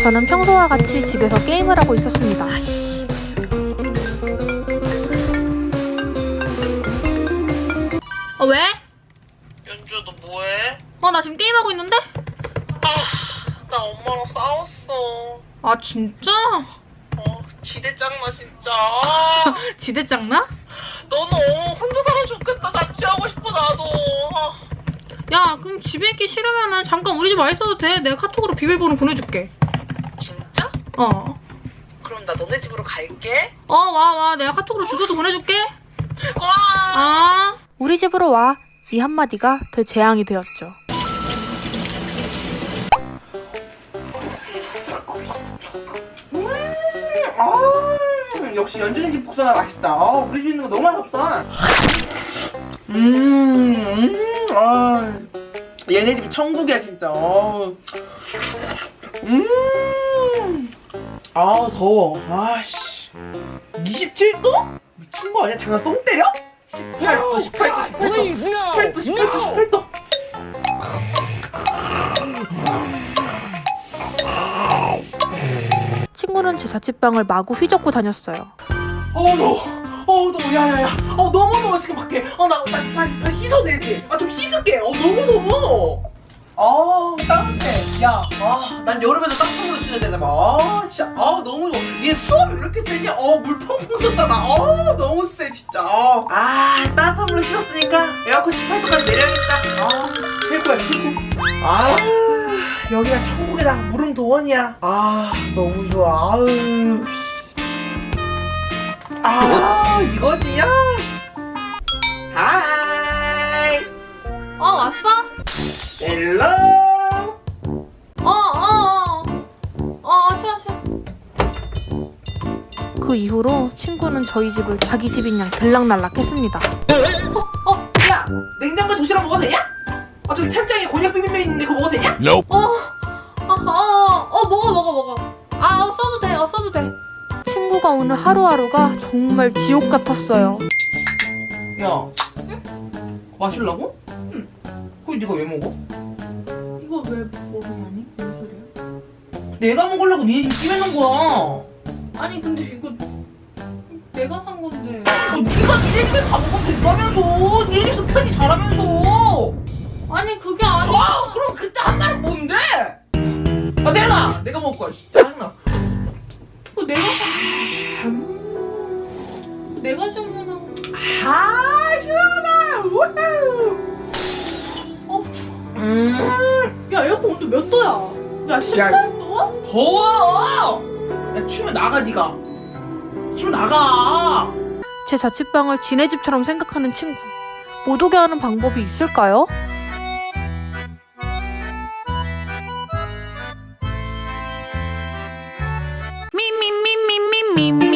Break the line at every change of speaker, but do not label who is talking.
저는 평소와 같이 집에서 게임을 하고 있었습니다. 어, 왜?
연주야 너 뭐해?
어, 나 지금 게임하고 있는데?
나 엄마랑 싸웠어.
아, 진짜?
어, 지대 짱나 진짜. 아,
지대 짱나?
너는 어, 혼자 살아 좋겠다. 자취하고 싶어 나도. 아,
야, 그럼 집에 있기 싫으면은 잠깐 우리 집 와 있어도 돼. 내가 카톡으로 비밀번호 보내줄게.
진짜?
어.
그럼 나 너네 집으로 갈게.
어, 와, 와. 내가 카톡으로 주소도 보내줄게.
와.
아. 우리 집으로 와. 이 한마디가 더 재앙이 되었죠.
아, 역시 연준이 집 복숭아 맛있다. 아, 우리 집 있는 거 너무 맛없다. 음, 음, 아, 얘네 집이 천국이야 진짜. 어. 음, 아 더워. 아씨, 27도? 미친 거 아니야? 장난 똥 때려? 18도, 18도, 18도, 18도, 18도, 18도.
친구는 제 자취방을 마구 휘젓고 다녔어요.
어우 더워 어우 더워 야야야 어 너무 더워 지금 밖에 어나 나, 빨리, 빨리 씻어도 되지 아 좀 씻을게 어 너무 더워 아 따뜻해 야 아 난 여름에도 따뜻한 씻어야 되나 봐 아 진짜 아 너무 얘 수압이 왜 이렇게 세냐? 어 물 펑펑 썼잖아. 어 너무 세 진짜. 어. 아 따뜻한 물로 씻었으니까 에어컨 18도까지 내려야겠다. 아 최고야 최고 아 여기가 천국이다. 물은 도원이야. 아 너무 좋아. 아우 아 이거지 야. 하이.
어, 왔어?
헬로
그 이후로 친구는 저희 집을 자기 집인 양 들락날락 했습니다.
어? 야 냉장고에 도시락 먹어도 되냐? 아 저기 찬장에 곤약 비빔면 있는데 그거 먹어도 되냐?
어, 어, 어, 어, 먹어, 먹어, 먹어. 아, 어, 써도 돼, 어, 써도 돼. 친구가 오늘 하루하루가 정말 지옥 같았어요.
야 마실라고? 응 그거 네가 왜 먹어?
이거 왜 먹으냐니? 무슨 소리야?
내가 먹으려고 니네 집 끼워놓은 거야
아니, 근데 이거 내가 산 건데.
어, 네가 니네 집에서 다 먹으면 된다면서 니네 집에서 편히 잘하면서
아니, 그게 아니.
아 그럼 그때 한 말은 뭔데? 아 내가 내가 먹을 거야 진짜 짜증나
그거 내가 산. 내가 주문한.
아 시원해 우후
어,
음
야, 에어컨 온도 몇 도야? 야, 18도?
더워 야 추면 나가 니가 추면 나가
제 자취방을 지네 집처럼 생각하는 친구. 못 오게 하는 방법이 있을까요?
Me, me, me, me.